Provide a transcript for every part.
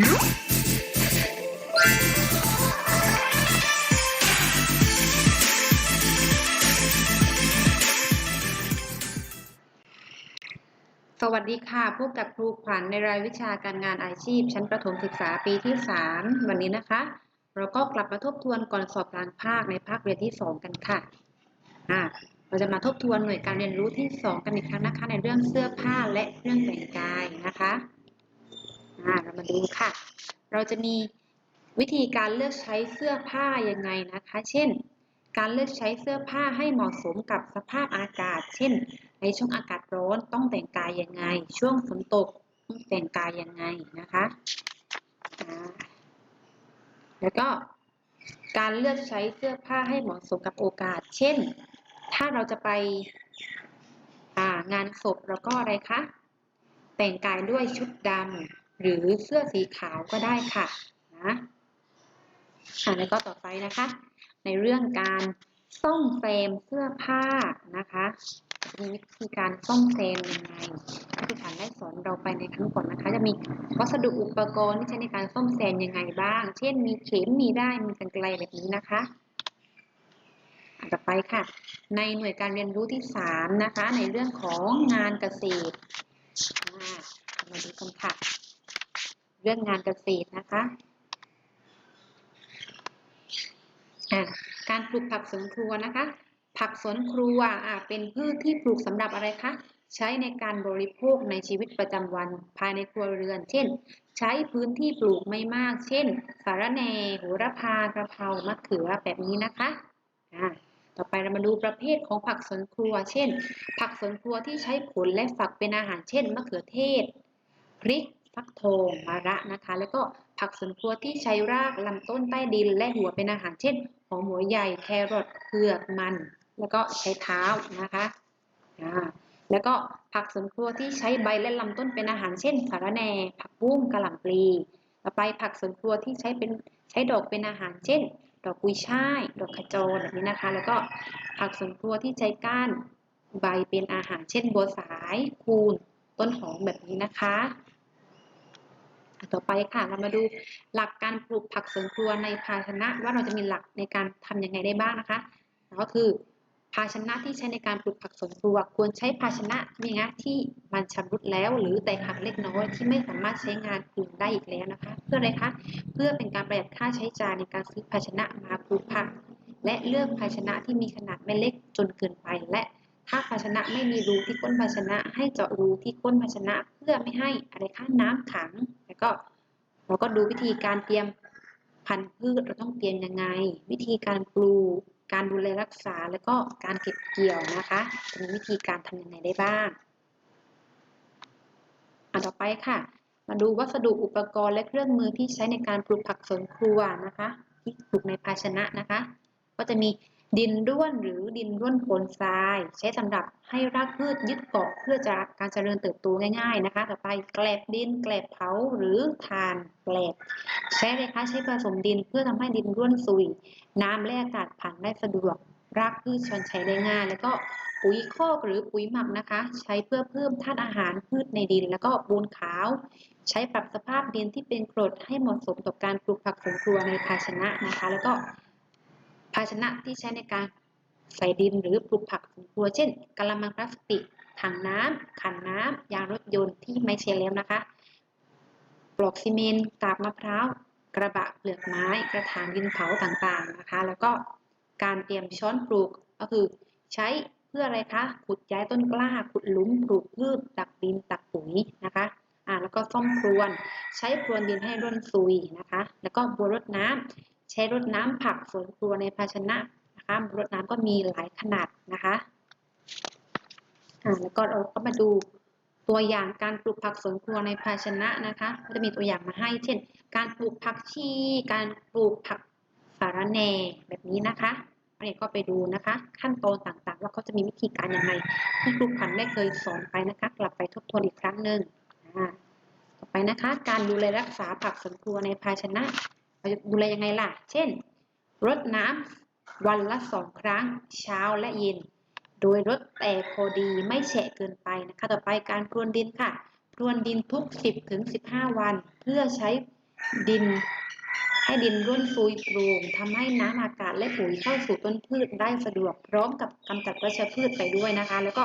สวัสดีค่ะ พบกับครูขวัญในรายวิชาการงานอาชีพ ชั้นประถมศึกษาปีที่ 3 วันนี้นะคะ เราก็กลับมาทบทวนก่อนสอบกลางภาคในภาคเรียนที่ 2 กันค่ะอ่าเราจะมาทบทวนหน่วยการเรียนรู้ที่ 2 กันอีกครั้งนะคะ ในเรื่องเสื้อผ้าและเครื่องแต่งกายนะคะ อ่าเรามาดูค่ะ เราจะมีวิธีการเลือกใช้เสื้อผ้ายังไงนะคะ เช่น การเลือกใช้เสื้อผ้าให้เหมาะสมกับสภาพอากาศ เช่น ในช่วงอากาศร้อนต้องแต่งกายยังไง ช่วงฝนตกต้องแต่งกายยังไงนะคะแล้วก็การเลือกใช้เสื้อผ้าให้เหมาะสมกับโอกาส เช่น ถ้าเราจะไปางานศพแล้วก็อะไรคะ แต่งกายด้วยชุดดำ หรือเสื้อสีขาวก็ได้ค่ะนะอ่าแล้วก็ต่อไปนะคะ ในเรื่องการซ่อมแซมเสื้อผ้านะคะมีวิธีการซ่อมแซมยังไงที่ครูขันได้สอนเราไปในครั้งก่อนนะคะ จะมีวัสดุอุปกรณ์ที่ใช้ในการซ่อมแซมยังไงบ้าง เช่น มีเข็มมีได้มีกรรไกรแบบนี้นะคะต่อไปค่ะ ในหน่วยการเรียนรู้ที่สามนะคะ ในเรื่องของงานเกษตรมาดูกันค่ะ เรื่องงานเกษตรนะคะการปลูกผักสวนครัวนะคะ ผักสวนครัวอะเป็นพืชที่ปลูกสำหรับอะไรคะใช้ในการบริโภคในชีวิตประจำวันภายในครัวเรือน เช่น ใช้พื้นที่ปลูกไม่มาก เช่น สาระแหน่โหระพากระเพรามะเขือแบบนี้นะคะอะต่อไปเรามาดูประเภทของผักสวนครัว เช่น ผักสวนครัวที่ใช้ผลและฝักเป็นอาหารเช่นมะเขือเทศ พริก ฟักทองมะระนะคะ แล้วก็ผักสวนครัวที่ใช้รากลำต้นใต้ดินและหัวเป็นอาหารเช่นหอมหัวใหญ่แครอทเผือกมัน แล้วก็ใช้เท้านะคะอ่าแล้วก็ผักสวนครัวที่ใช้ใบและลำต้นเป็นอาหารเช่นสาระแหน่ ผักบุ้งกะหล่ำปลีต่อไปผักสวนครัวที่ใช้เป็นใช้ดอกเป็นอาหารเช่น ดอกกุยช่าย ดอกขจรแบบนี้นะคะ แล้วก็ผักสวนครัวที่ใช้ก้านใบเป็นอาหารเช่นบัวสายคูนต้นหอมแบบนี้นะคะ ต่อไปค่ะ เรามาดูหลักการปลูกผักสวนครัวในภาชนะ ว่าเราจะมีหลักในการทำยังไงได้บ้างนะคะก็คือ ภาชนะที่ใช้ในการปลูกผักสวนครัว ควรใช้ภาชนะนี่นะที่มันชำรุดแล้ว หรือแตกหักเล็กน้อยที่ไม่สามารถใช้งานอื่นได้อีกแล้วนะคะ เพื่ออะไรคะเพื่อเป็นการประหยัดค่าใช้จ่ายในการซื้อภาชนะมาปลูกผัก และเลือกภาชนะที่มีขนาดไม่เล็กจนเกินไปและถ้าภาชนะไม่มีรูที่ก้นภาชนะ ให้เจาะรูที่ก้นภาชนะ เพื่อไม่ให้อะไรคะน้ำขัง ก็เราก็ดูวิธีการเตรียมพันธุ์พืชเราต้องเตรียมยังไง วิธีการปลูกการดูแลรักษาแล้วก็การเก็บเกี่ยวนะคะจะมีวิธีการทำยังไงได้บ้างอันต่อไปค่ะ มาดูวัสดุอุปกรณ์และเครื่องมือที่ใช้ในการปลูกผักสวนครัวนะคะ ที่ปลูกในภาชนะนะคะ ก็จะมี ดินร่วนหรือดินร่วนโคลนทราย ใช้สำหรับให้รากพืชยึดเกาะเพื่อจะการเจริญเติบโตง่าย ๆนะคะ ต่อไปแกลบดินแกลบเผาหรือทานแกลบใช้เลยคะใช้ผสมดินเพื่อทำให้ดินร่วนซุย น้ำและอากาศผ่านได้สะดวก รากพืชชนใช้ได้ง่าย แล้วก็ปุ๋ยคอกหรือปุ๋ยหมักนะคะ ใช้เพื่อเพิ่มธาตุอาหารพืชในดิน แล้วก็ปูนขาว ใช้ปรับสภาพดินที่เป็นกรดให้เหมาะสมกับการปลูกผักสวนครัวในภาชนะนะคะ แล้วก็าชนะที่ใช้ในการใส่ดินหรือปลูกผักสวนครัว เช่นกะละมังพลาสติก ถังน้ำขันน้ำยางรถยนต์ที่ไม่ใช้แล้วนะคะ ปลอกซีเมนต์กาบมะพร้าว กระบะเปลือกไม้ กระถางดินเผาต่างๆนะคะ แล้วก็การเตรียมช้อนปลูกก็คือใช้เพื่ออะไรคะ ขุดย้ายต้นกล้า ขุดหลุม ปลูกพืช ตักดิน ตักปุ๋ยนะคะ อ่า แล้วก็ซ่อมพรวน ใช้พรวนดินให้ร่วนซุยนะคะ แล้วก็บัวรดน้ำ ใช้รดน้ำผักสวนครัวในภาชนะนะคะรดน้ำก็มีหลายขนาดนะคะอ่าแล้วก็เราก็มาดูตัวอย่างการปลูกผักสวนครัวในภาชนะนะคะก็จะมีตัวอย่างมาให้ เช่น การปลูกผักชี การปลูกผักสารแหน่แบบนี้นะคะอันนี้ก็ไปดูนะคะ ขั้นตอนต่างๆ ว่าเขาจะมีวิธีการยังไงที่ครูขวัญได้เคยสอนไปนะคะ กลับไปทบทวนอีกครั้งหนึ่งต่อไปนะคะ การดูแลรักษาผักสวนครัวในภาชนะ เราจะดูแลยังไงล่ะ เช่น รดน้ำวันละสองครั้งเช้าและเย็น โดยรดแต่พอดีไม่แฉะเกินไปนะคะ ต่อไปการพรวนดินค่ะ พรวนดินทุก 10ถึง15 วัน เพื่อใช้ดินให้ดินร่วนซุยโปร่งทำให้น้ำอากาศและปุ๋ยเข้าสู่ต้นพืชได้สะดวก พร้อมกับกำจัดวัชพืชไปด้วยนะคะ แล้วก็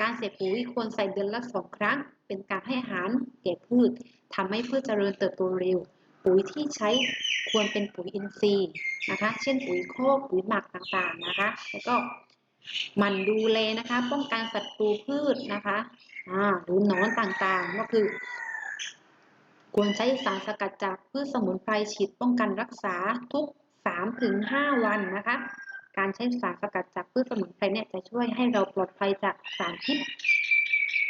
การใส่ปุ๋ยควรใส่เดือนละสองครั้ง เป็นการให้อาหารแก่พืชทำให้พืชเจริญเติบโตเร็ว ปุ๋ยที่ใช้ควรเป็นปุ๋ยอินทรีย์นะคะ เช่นปุ๋ยโคกปุ๋ยหมักต่างๆนะคะ แล้วก็หมันดูแลนะคะ ป้องกันศัตรูพืชนะคะอ่าหรือหนอนต่างๆ ก็คือ ควรใช้สารสกัดจากพืชสมุนไพรฉีดป้องกันรักษาทุก 3-5 วันนะคะ การใช้สารสกัดจากพืชสมุนไพรเนี่ยจะช่วยให้เราปลอดภัยจากสารพิษ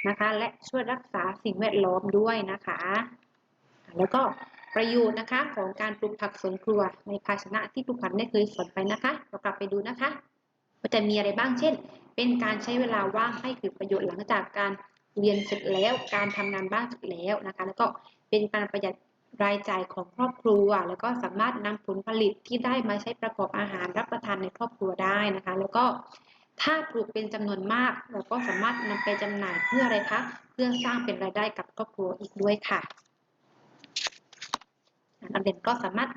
นะคะ และช่วยรักษาสิ่งแวดล้อมด้วยนะคะ แล้วก็ ประโยชน์นะคะของการปลูกผักสวนครัว ในภาชนะที่ครูขวัญได้เคยสอนไปนะคะ เรากลับไปดูนะคะว่าจะมีอะไรบ้างเช่น เป็นการใช้เวลาว่างให้เกิดประโยชน์หลังจากการเรียนเสร็จแล้ว การทำงานบ้านเสร็จแล้วนะคะ แล้วก็เป็นการประหยัดรายจ่ายของครอบครัว แล้วก็สามารถนำผลผลิตที่ได้มาใช้ประกอบอาหารรับประทานในครอบครัวได้นะคะ แล้วก็ถ้าปลูกเป็นจำนวนมาก เราก็สามารถนำไปจำหน่ายเพื่ออะไรคะ เพื่อสร้างเป็นรายได้กับครอบครัวอีกด้วยค่ะ นักเรียนก็สามารถ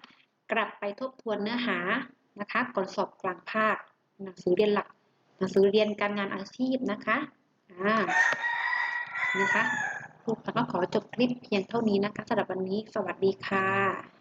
กลับไปทบทวนเนื้อหานะคะก่อนสอบกลางภาค หนังสือเรียนหลัก หนังสือเรียนการงานอาชีพนะคะอ่านะคะครูก็ขอจบคลิปเพียงเท่านี้นะคะสำหรับวันนี้ สวัสดีค่ะ